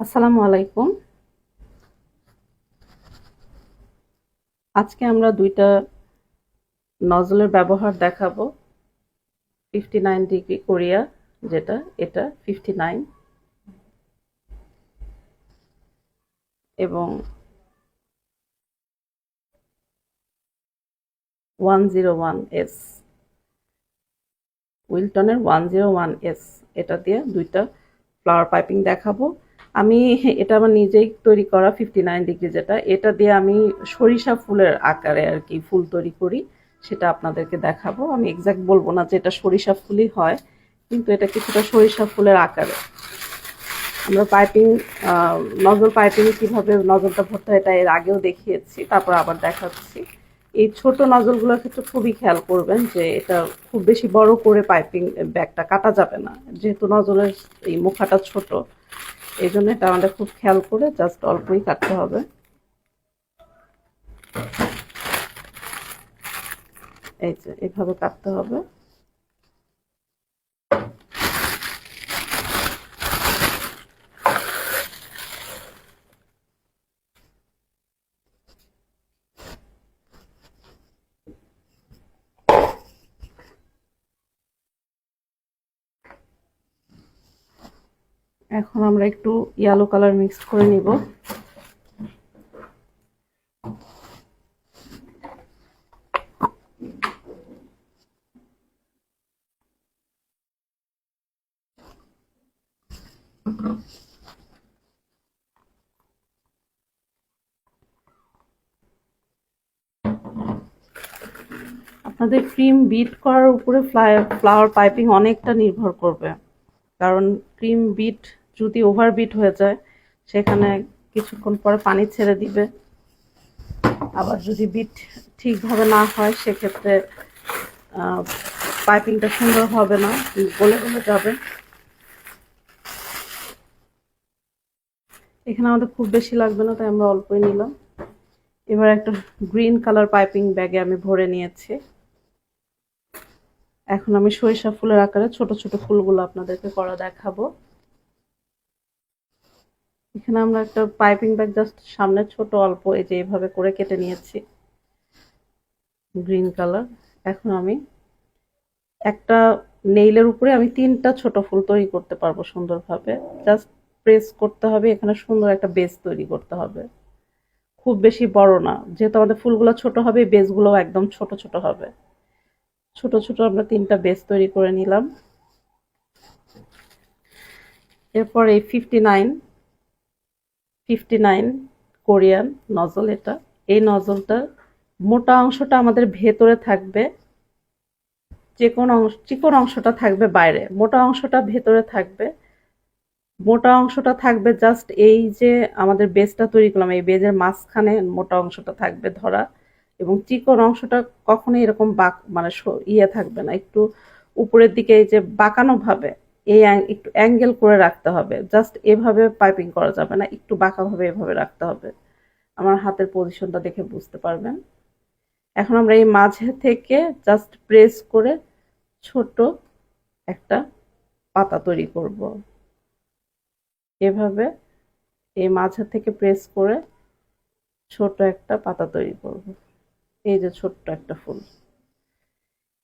আসসালামু আলাইকুম। আজকে আমরা দুইটা নজলের ব্যবহার দেখাবো। ফিফটি নাইন ডিগ্রি কোরিয়া, যেটা, এটা ফিফটি নাইন এবং ওয়ান জিরো ওয়ান এস উইলটনের ওয়ান জিরো ওয়ান এস এটা দিয়ে দুইটা ফ্লাওয়ার পাইপিং দেখাবো। আমি এটা আমার নিজেই তৈরি করা ফিফটি নাইন ডিগ্রি যেটা। এটা দিয়ে আমি সরিষা ফুলের আকারে আর কি ফুল তৈরি করি, সেটা আপনাদেরকে দেখাবো। আমি এক্সাক্ট বলব না যে এটা সরিষা ফুলই হয়, কিন্তু এটা কিছুটা সরিষা ফুলের আকারে। আমরা পাইপিং নজল পাইপিং কীভাবে নজলটা ভরতে হয় এটা এর আগেও দেখিয়েছি, তারপর আবার দেখাচ্ছি। এই ছোট নজলগুলোর ক্ষেত্রে খুবই খেয়াল করবেন যে এটা খুব বেশি বড় করে পাইপিং ব্যাগটা কাটা যাবে না। যেহেতু নজলের এই মুখাটা ছোট এই জন্য এটা আমাদের খুব খেয়াল করে জাস্ট অল্পই কাটতে হবে। এই যে, এভাবে কাটতে হবে। এখন আমরা একটু ইয়েলো কালার মিক্স করে নিব। আপনাদের ক্রিম বিট করার উপরে ফ্লাওয়ার পাইপিং অনেকটা নির্ভর করবে। কারণ ক্রিম বিট যদি ওভার বিট হয়ে যায়, সেখানে কিছুক্ষণ পরে পানি ছেড়ে দিবে। আবার যদি বিট ঠিকভাবে না হয়, সেক্ষেত্রে পাইপিংটা সুন্দর হবে না, গলে গলে যাবে। এখানে আমাদের খুব বেশি লাগবে না, তাই আমরা অল্পই নিলাম। এবার একটা গ্রিন কালার পাইপিং ব্যাগে আমি ভরে নিয়েছি। এখন আমি সরিষা ফুলের আকারে ছোট ছোট ফুলগুলো আপনাদেরকে করা দেখাবো। এখানে আমরা একটা পাইপিং ব্যাগ জাস্ট সামনে ছোট, অল্প, এই যে এভাবে করে কেটে নিয়েছি। গ্রিন কালার এখন আমি একটা নেইলের উপরে আমি তিনটা ছোট ফুল তৈরি করতে পারব সুন্দরভাবে। জাস্ট প্রেস করতে হবে, এখানে সুন্দর একটা বেস তৈরি করতে হবে। খুব বেশি বড় না, যেহেতু আমাদের ফুলগুলো ছোট হবে বেসগুলোও একদম ছোট ছোট হবে। ছোট ছোট আমরা তিনটা বেস তৈরি করে নিলাম। এরপর এই fifty nine fifty nine Korean nozzle এটা। এই নজলটা মোটা অংশটা আমাদের ভেতরে থাকবে যে কোনো অংশ চিকন অংশটা থাকবে বাইরে। মোটা অংশটা ভেতরে থাকবে, মোটা অংশটা থাকবে জাস্ট এই যে আমাদের বেজটা তৈরি করলাম, এই বেজের মাঝখানে মোটা অংশটা থাকবে ধরা, এবং চিকন অংশটা কখনোই এরকম বাক মানে ইয়ে থাকবে না। একটু উপরের দিকে এই যে বাঁকানো ভাবে এই একটু অ্যাঙ্গেল করে রাখতে হবে। জাস্ট এভাবে পাইপিং করা যাবে না, একটু বাঁকাভাবে এভাবে রাখতে হবে। আমার হাতের পজিশনটা দেখে বুঝতে পারবেন। এখন আমরা এই মাঝে থেকে জাস্ট প্রেস করে ছোট একটা পাতা তৈরি করব। এভাবে এই মাঝে থেকে প্রেস করে ছোট একটা পাতা তৈরি করব। এই যে ছোট্ট একটা ফুল।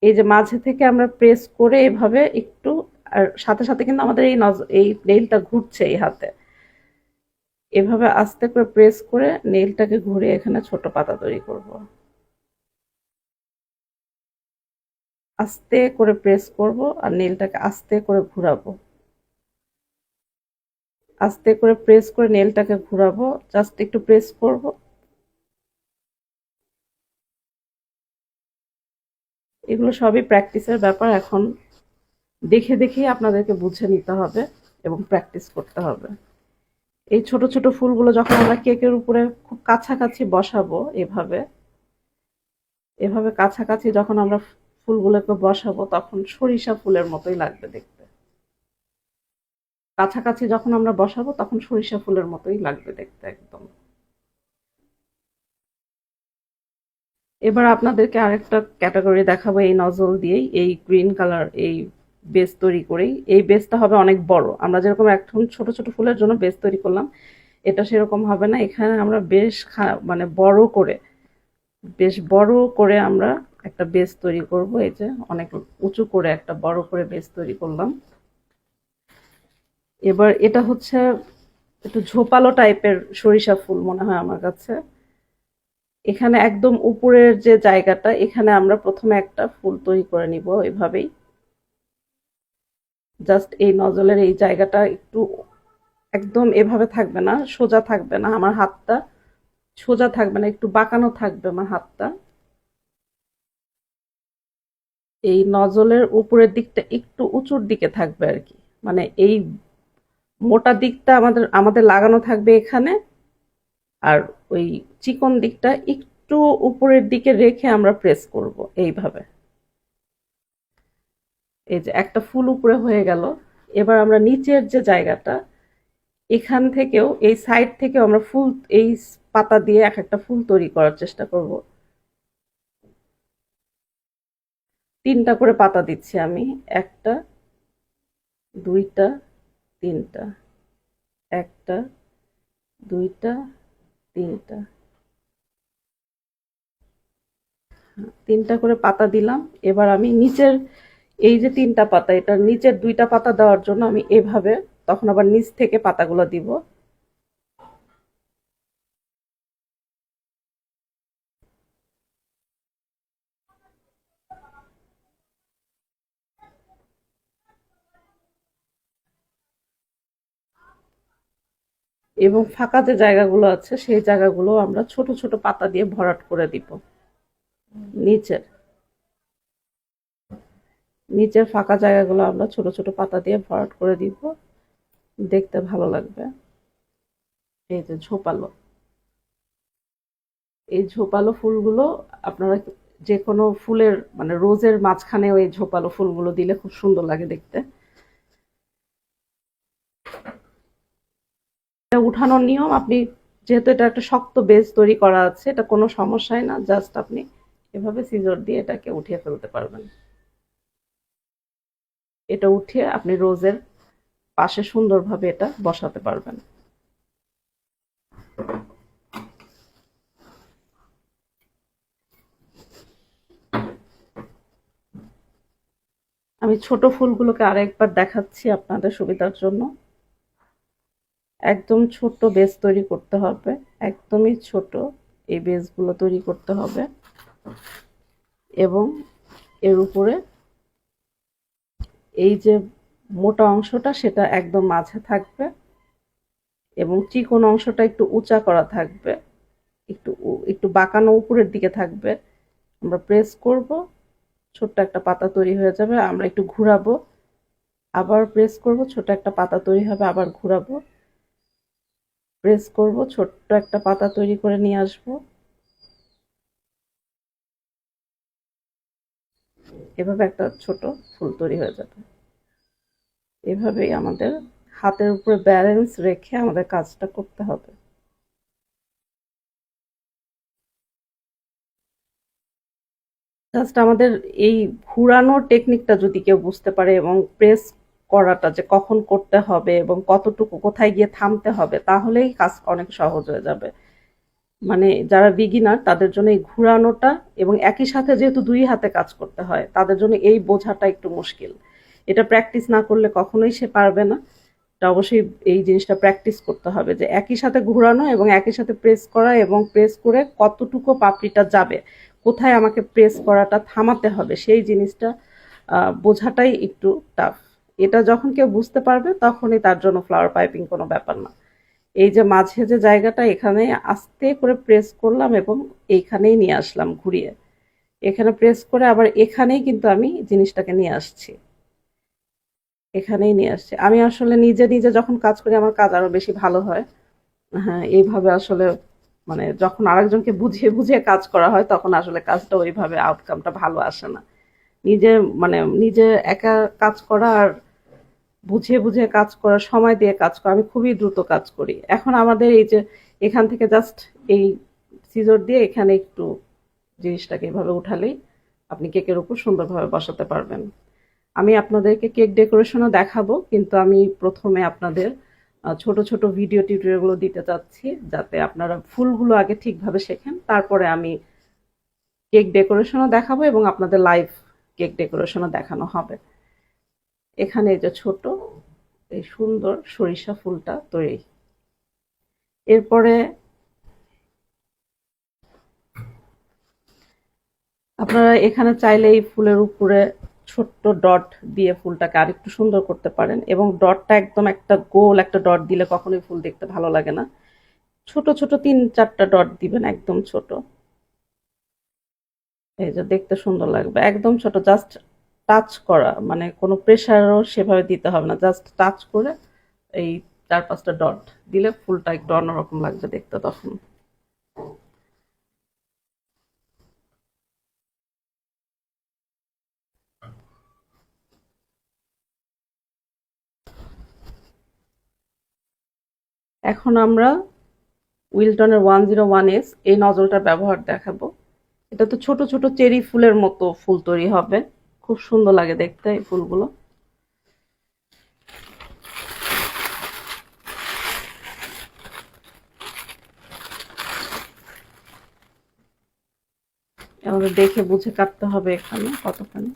এই যে মাঝে থেকে আমরা প্রেস করে এভাবে একটু আর সাথে সাথে কিন্তু আমাদের এই এই নেইলটা ঘুরছে এই হাতে। এভাবে আস্তে করে প্রেস করে নেইলটাকে ঘুরে এখানে ছোট পাতা তৈরি করব। আস্তে করে প্রেস করব আর নেলটাকে আস্তে করে ঘুরাবো। আস্তে করে প্রেস করে নেলটাকে ঘুরাবো জাস্ট একটু প্রেস করব। এগুলো সবই প্র্যাকটিসের ব্যাপার। এখন দেখে দেখেই আপনাদেরকে বুঝে নিতে হবে এবং প্র্যাকটিস করতে হবে। এই ছোট ছোট ফুলগুলো যখন আমরা কেকের উপরে খুব কাছাকাছি বসাবো এভাবে এভাবে কাছাকাছি যখন আমরা ফুলগুলোকে বসাবো তখন সরিষা ফুলের মতোই লাগবে দেখতে। কাছাকাছি যখন আমরা বসাবো তখন সরিষা ফুলের মতোই লাগবে দেখতে একদম। এবার আপনাদেরকে আরেকটা ক্যাটাগরি দেখাবো, এই নজল দিয়েই, এই গ্রিন কালার এই বেস তৈরি করি এই বেসটা হবে অনেক বড়। আমরা যেরকম এখন ছোট ছোট ফুলের জন্য বেস তৈরি করলাম, এটা সেরকম হবে না। এখানে আমরা বেশ মানে বড় করে, বেশ বড় করে আমরা একটা বেস তৈরি করব। এই যে অনেক উঁচু করে একটা বড় করে বেস তৈরি করলাম। এবার এটা হচ্ছে একটু ঝোপালো টাইপের সরিষা ফুল মনে হয় আমার কাছে। এখানে একদম উপরের যে জায়গাটা, এখানে আমরা প্রথমে একটা ফুল তৈরি করে নিব এভাবেই জাস্ট এই নজলের এই জায়গাটা একটু একদম এভাবে থাকবে না, সোজা থাকবে না, আমার হাতটা সোজা থাকবে না, একটু বাঁকানো থাকবে আমার হাতটা। এই নজলের উপরের দিকটা একটু উঁচুর দিকে থাকবে আর কি। মানে এই মোটা দিকটা আমাদের আমাদের লাগানো থাকবে এখানে, আর ওই চিকন দিকটা একটু উপরের দিকে রেখে আমরা প্রেস করব এইভাবে। এই যে একটা ফুল উপরে হয়ে গেল। এবার আমরা নিচের যে জায়গাটা, এখান থেকেও, এই সাইড থেকেও আমরা ফুল, এই পাতা দিয়ে এক একটা ফুল তৈরি করার চেষ্টা করব। তিনটা করে পাতা দিচ্ছি আমি। একটা, দুইটা, তিনটা। একটা, দুইটা, তিনটা। তিনটা করে পাতা দিলাম। এবার আমি নিচের এই যে তিনটা পাতা এটার নিচের দুইটা পাতা দেওয়ার জন্য আমি এভাবে তখন আবার নিচ থেকে পাতাগুলো দিব। এবং ফাঁকা যে জায়গাগুলো আছে, সেই জায়গাগুলো আমরা ছোট ছোট পাতা দিয়ে ভরাট করে দিব। নিচের। নিচের ফাঁকা জায়গাগুলো আমরা ছোট ছোট পাতা দিয়ে ভরাট করে দিব। দেখতে ভালো লাগবে। এই যে ঝোপালো। এই ঝোপালো ফুলগুলো আপনারা যে কোনো ফুলের মানে রোজের মাঝখানে ওই ঝোপালো ফুলগুলো দিলে খুব সুন্দর লাগে দেখতে। উঠানোর নিয়ম, আপনি যেহেতু এটা একটা শক্ত বেস তৈরি করা আছে, এটা কোনো সমস্যাই না। জাস্ট আপনি এভাবে সিজর দিয়ে এটাকে উঠিয়ে ফেলতে পারবেন। এটা উঠিয়ে আপনি রোজের পাশে সুন্দরভাবে এটা বসাতে পারবেন। আমি ছোট ফুলগুলোকে আরেকবার দেখাচ্ছি আপনাদের সুবিধার জন্য। একদম ছোট বেস তৈরি করতে হবে, একদমই ছোট এই বেসগুলো তৈরি করতে হবে। এবং এর উপরে এই যে মোটা অংশটা সেটা একদম মাঝে থাকবে এবং চিকন অংশটা একটু উঁচা করা থাকবে, একটু একটু বাঁকানো উপরের দিকে থাকবে। আমরা প্রেস করব, ছোট্ট একটা পাতা তৈরি হয়ে যাবে, আমরা একটু ঘুরাবো। আবার প্রেস করব ছোট একটা পাতা তৈরি হবে, আবার ঘুরাবো। প্রেস করব, ছোট্ট একটা পাতা তৈরি করে নিয়ে আসব। এভাবে একটা ছোট ফুল তৈরি হয়ে যাবে। এভাবেই আমাদের হাতের উপরে ব্যালেন্স রেখে আমাদের কাজটা করতে হবে। জাস্ট আমাদের এই ঘুরানোর টেকনিকটা যদি কেউ বুঝতে পারে এবং প্রেস করাটা যে কখন করতে হবে এবং কতটুকু কোথায় গিয়ে থামতে হবে, তাহলেই কাজ অনেক সহজ হয়ে যাবে। মানে যারা বিগিনার তাদের জন্য এই ঘুরানোটা এবং একই সাথে যেহেতু দুই হাতে কাজ করতে হয়, তাদের জন্য এই বোঝাটা একটু মুশকিল। এটা প্র্যাকটিস না করলে কখনোই সে পারবে না। এটা অবশ্যই এই জিনিসটা প্র্যাকটিস করতে হবে যে একই সাথে ঘোরানো এবং একই সাথে প্রেস করা এবং প্রেস করে কতটুকু পাপড়িটা যাবে, কোথায় আমাকে প্রেস করাটা থামাতে হবে, সেই জিনিসটা বোঝাটাই একটু টাফ এটা যখন কেউ বুঝতে পারবে, তখনই তার জন্য ফ্লাওয়ার পাইপিং কোনো ব্যাপার না। এই যে মাঝে যে জায়গাটা এখানে আস্তে করে প্রেস করলাম এবং এইখানেই নিয়ে আসলাম ঘুরিয়ে। এখানে প্রেস করে আবার এখানেই কিন্তু আমি জিনিসটাকে নিয়ে আসছি। এখানেই নিয়ে আসছি। আমি আসলে নিজে নিজে যখন কাজ করি আমার কাজ আরও বেশি ভালো হয়। হ্যাঁ এইভাবে আসলে মানে যখন আরেকজনকে বুঝিয়ে বুঝিয়ে কাজ করা হয় তখন আসলে কাজটা ওইভাবে আউটকামটা ভালো আসে না। নিজে মানে নিজে একা কাজ করা আর বুঝিয়ে বুঝিয়ে কাজ করা সময় দিয়ে কাজ করা, আমি খুবই দ্রুত কাজ করি। এখন আমাদের এই যে এখান থেকে জাস্ট এই সিজর দিয়ে এখানে একটু জিনিসটাকে এভাবে উঠালেই আপনি কেকের উপর সুন্দরভাবে বসাতে পারবেন। আমি আপনাদেরকে কেক ডেকোরেশনও দেখাবো, কিন্তু আমি প্রথমে আপনাদের ছোট ছোট ভিডিও টিউটোরিয়ালগুলো দিতে চাচ্ছি, যাতে আপনারা ফুলগুলো আগে ঠিকভাবে শেখেন। তারপরে আমি কেক ডেকোরেশনও দেখাবো এবং আপনাদের লাইভ কেক ডেকোরেশনও দেখানো হবে। এখানে যে ছোট, এই সুন্দর সরিষা ফুলটা তৈরি। এরপরে আপনারা এখানে চাইলে এই ফুলের উপরে ছোট্ট ডট দিয়ে ফুলটাকে আরেকটু সুন্দর করতে পারেন এবং ডটটা একদম একটা গোল একটা ডট দিলে কখনোই ফুল দেখতে ভালো লাগে না। ছোট ছোট তিন চারটা ডট দিবেন একদম ছোট। এই যে দেখতে সুন্দর লাগবে, একদম ছোট, জাস্ট টাচ করা মানে কোনো প্রেশারও সেভাবে দিতে হবে না। জাস্ট টাচ করে এই চার পাঁচটা ডট দিলে ফুলটা একটু অন্যরকম লাগবে দেখতে তখন। এখন আমরা উইলটনের ওয়ান জিরো ওয়ান এস এই নজলটার ব্যবহার দেখাবো। এটা তো ছোট ছোট চেরি ফুলের মতো ফুল তৈরি হবে। খুব সুন্দর লাগে দেখতে এই ফুলগুলো। আমাদের দেখে বুঝে কাটতে হবে এখানে কতখানি।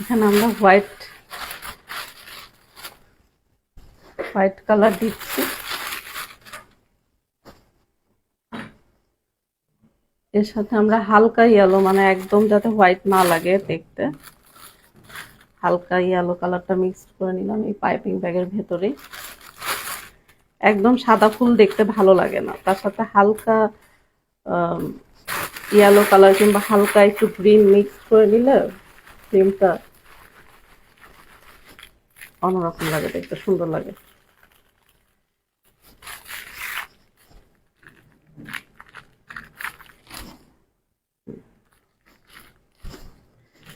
এখানে আমরা হোয়াইট হোয়াইট কালার দিচ্ছি। এর সাথে আমরা হালকা ইয়েলো মানে একদম যাতে হোয়াইট না লাগে দেখতে। হালকা ইয়েলো কালারটা মিক্স করে নিলাম এই পাইপিং ব্যাগের ভেতরে একদম সাদা ফুল দেখতে ভালো লাগে না। তার সাথে হালকা ইয়েলো কালার কিংবা হালকা একটু গ্রিন মিক্স করে নিলে ক্রিমটা অন্যরকম লাগে দেখতে, সুন্দর লাগে।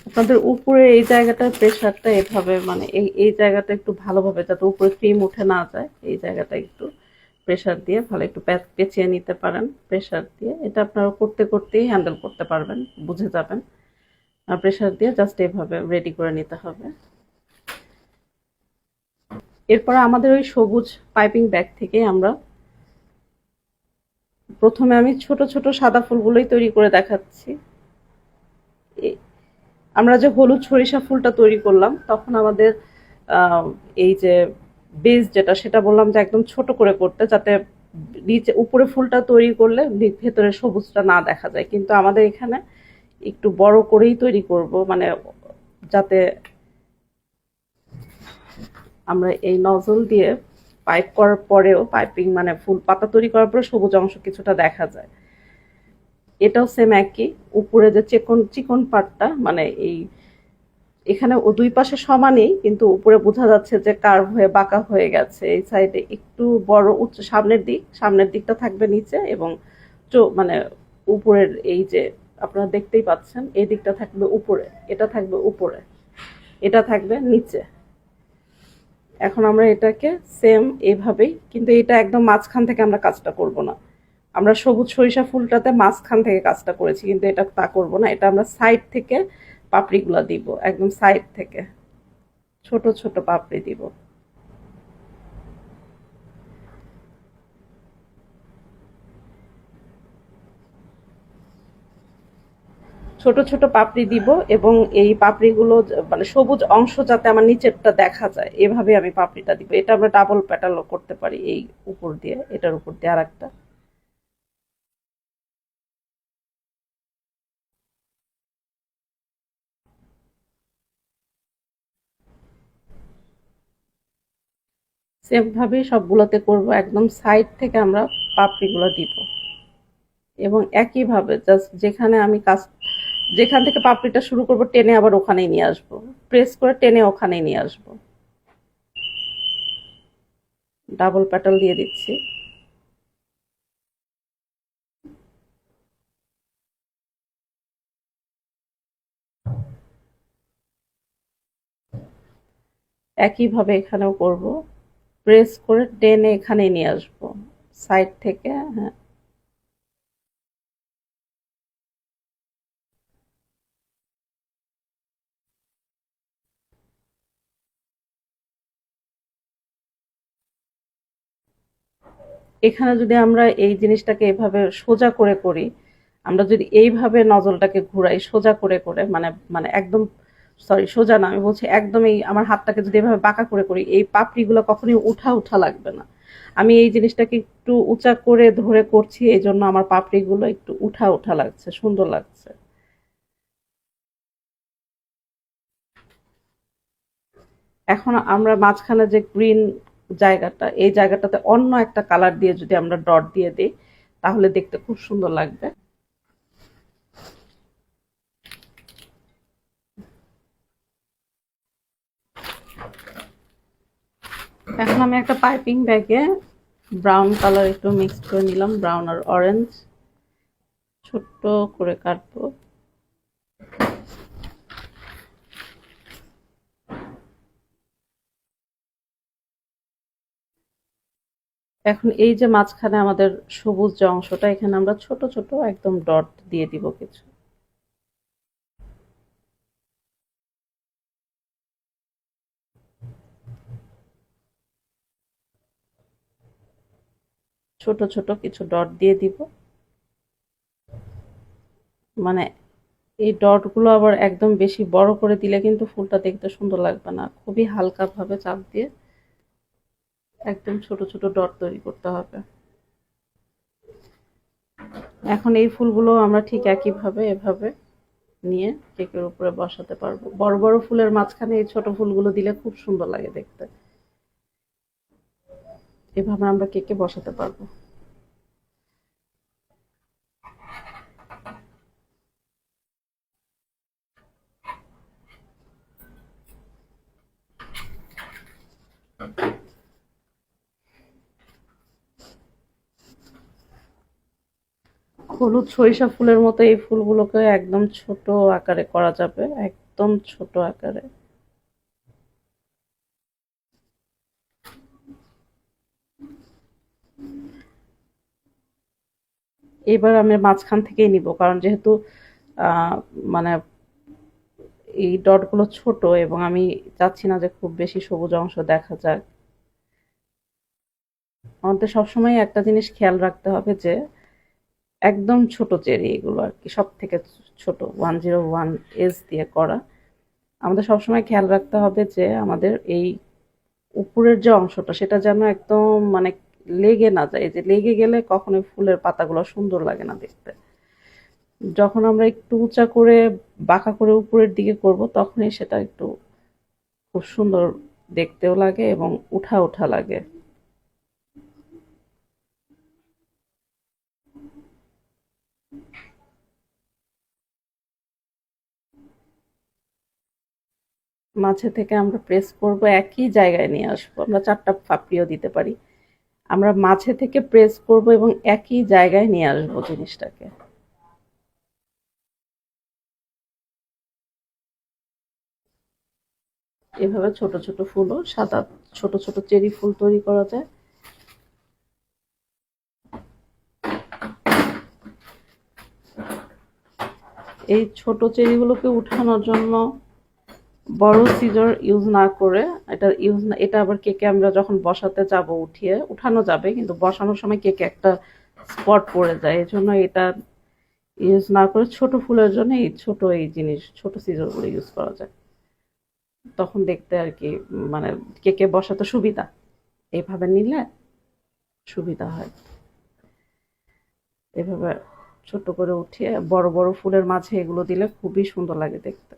আপনাদের উপরে এই জায়গাটার প্রেশারটা এভাবে মানে এই এই জায়গাটা একটু ভালোভাবে, যাতে উপরে ক্রিম উঠে না যায়, এই জায়গাটা একটু প্রেশার দিয়ে ভালো একটু পেঁচিয়ে নিতে পারেন প্রেশার দিয়ে। এটা আপনারা করতে, করতেই হ্যান্ডেল করতে পারবেন, বুঝে যাবেন। আর প্রেশার দিয়ে জাস্ট এভাবে রেডি করে নিতে হবে। এরপর আমাদের ওই সবুজ পাইপিং ব্যাগ থেকে আমরা প্রথমে আমি ছোট ছোট সাদা ফুলগুলোই তৈরি করে দেখাচ্ছি। আমরা যে হলুদ সরিষা ফুলটা তৈরি করলাম, তখন আমাদের এই যে বেস যেটা, সেটা বললাম যে একদম ছোট করে করতে, যাতে নিচে, উপরে ফুলটা তৈরি করলে ভেতরে সবুজটা না দেখা যায়। কিন্তু আমাদের এখানে একটু বড় করেই তৈরি করব মানে যাতে আমরা এই নজল দিয়ে পাইপ করার পরেও পাইপিং মানে ফুল পাতা তৈরি করার পরে সবুজ অংশ কিছুটা দেখা যায়। এটাও সেম একই, উপরে যে চিকন চিকন পাটটা মানে এই এখানে ও দুই পাশে সমানই, কিন্তু উপরে বোঝা যাচ্ছে যে কার্ভ হয়ে, বাঁকা হয়ে গেছে। এই সাইডে একটু বড় উচ্চ, সামনের দিক, সামনের দিকটা থাকবে নিচে এবং মানে উপরের এই যে আপনারা দেখতেই পাচ্ছেন, এই দিকটা থাকবে উপরে, এটা থাকবে উপরে, এটা থাকবে নিচে। এখন আমরা এটাকে সেম এভাবেই, কিন্তু এটা একদম মাঝখান থেকে আমরা কাজটা করব না। আমরা সবুজ সরিষা ফুলটাতে মাঝখান থেকে কাজটা করেছি, কিন্তু এটা তা করব না, এটা আমরা সাইড থেকে পাপড়িগুলা দিব, একদম সাইড থেকে। ছোট ছোট পাপড়ি দিব। ছোট ছোট পাপড়ি দিব এবং এই পাপড়িগুলো মানে সবুজ অংশ যাতে আমার নিচেরটা দেখা যায়, এভাবে আমি পাপড়িটা দিব। এটা আমরা ডাবল প্যাটালও করতে পারি এই উপর দিয়ে, এটার উপর দিয়ে আর একটা সেম ভাবে সবগুলোতে করব, একদম সাইড থেকে আমরা পাপড়িগুলো দিব। এবং একইভাবে জাস্ট যেখানে আমি কাজ যেখান থেকে পাপড়িটা শুরু করব, টেনে আবার ওখানেই নিয়ে আসব। প্রেস করে টেনে ওখানেই নিয়ে আসব। ডাবল প্যাটাল দিয়ে দিচ্ছি। একইভাবে এখানেও করব। প্রেস করে টেনে এখানে নিয়ে আসব। সাইড থেকে হ্যাঁ। এখানে যদি আমরা এই জিনিসটাকে এভাবে সোজা করে করি, আমরা যদি এইভাবে নজলটাকে ঘুরাই, সোজা করে করে মানে মানে একদম সরি সোজা না, আমি বলছি একদম এই আমার হাতটাকে যদি এভাবে বাঁকা করে করি, এই পাপড়িগুলো কখনোই উঠা উঠা লাগবে না। আমি এই জিনিসটাকে একটু উঁচা করে ধরে করছি এই জন্য আমার পাপড়িগুলো একটু উঠা উঠা লাগছে, সুন্দর লাগছে। এখন আমরা মাঝখানে যে গ্রিন জায়গাটা, এই জায়গাটাতে অন্য একটা কালার দিয়ে যদি আমরা ডট দিয়ে দিই, তাহলে দেখতে খুব সুন্দর লাগবে। এখন আমি একটা পাইপিং ব্যাগে ব্রাউন কালার একটু মিক্সড করে নিলাম ব্রাউন আর অরেঞ্জ ছোট্ট করে কাটবো। এখন এই যে মাঝখানে আমাদের সবুজ যে অংশটা, এখানে আমরা ছোট ছোট একদম ডট দিয়ে দিব কিছু। ছোট ছোট কিছু ডট দিয়ে দিব। মানে এই ডটগুলো আবার একদম বেশি বড় করে দিলে কিন্তু ফুলটা দেখতে সুন্দর লাগবে না। খুবই হালকাভাবে চাপ দিয়ে একদম ছোট ছোট ডট তৈরি করতে হবে। এখন এই ফুলগুলো আমরা ঠিক একইভাবে, এভাবে নিয়ে কেকের উপরে বসাতে পারব। বড় বড় ফুলের মাঝখানে এই ছোট ফুলগুলো দিলে খুব সুন্দর লাগে দেখতে। এভাবে আমরা কেকে বসাতে পারব। হলুদ সরিষা ফুলের মতো এই ফুলগুলোকে একদম ছোট আকারে করা যাবে, একদম ছোট আকারে। এবার আমি মাঝখান থেকেই নিব, কারণ যেহেতু মানে এই ডটগুলো ছোট এবং আমি চাচ্ছি না যে খুব বেশি সবুজ অংশ দেখা যাক। আমাদের সবসময় একটা জিনিস খেয়াল রাখতে হবে যে একদম ছোট চেরি এগুলো আর কি সব থেকে ছোট। ওয়ান জিরো ওয়ান এজ দিয়ে করা। আমাদের সবসময় খেয়াল রাখতে হবে যে আমাদের এই উপরের যে অংশটা, সেটা যেন একদম মানে লেগে না যায়। যে লেগে গেলে কখনোই ফুলের পাতাগুলো সুন্দর লাগে না দেখতে। যখন আমরা একটু উঁচা করে, বাঁকা করে উপরের দিকে করব, তখনই সেটা একটু খুব সুন্দর দেখতেও লাগে এবং উঠা উঠা লাগে। মাঝে থেকে আমরা প্রেস করব, একই জায়গায় নিয়ে আসব। আমরা চারটা পাপড়িও দিতে পারি। আমরা মাঝে থেকে প্রেস করব এবং একই জায়গায় নিয়ে আসব জিনিসটাকে। এভাবে ছোট ছোট ফুলও, সাদা ছোট ছোট চেরি ফুল তৈরি করা যায়। এই ছোট চেরিগুলোকে উঠানোর জন্য বড় সিজার ইউজ না করে এটা ইউজ না, এটা আবার কেকে আমরা যখন বসাতে যাব উঠিয়ে, উঠানো যাবে, কিন্তু বসানোর সময় কেকে একটা স্পট পড়ে যায়। এই জন্য এটা ইউজ না করে ছোট ফুলের জন্য এই ছোট এই জিনিস, ছোট সিজারগুলো ইউজ করা যায়। তখন দেখতে আর কি মানে কেকে বসাতে সুবিধা। এইভাবে নিলে সুবিধা হয়। এভাবে ছোট করে উঠিয়ে, বড় বড় ফুলের মাঝে এগুলো দিলে খুবই সুন্দর লাগে দেখতে।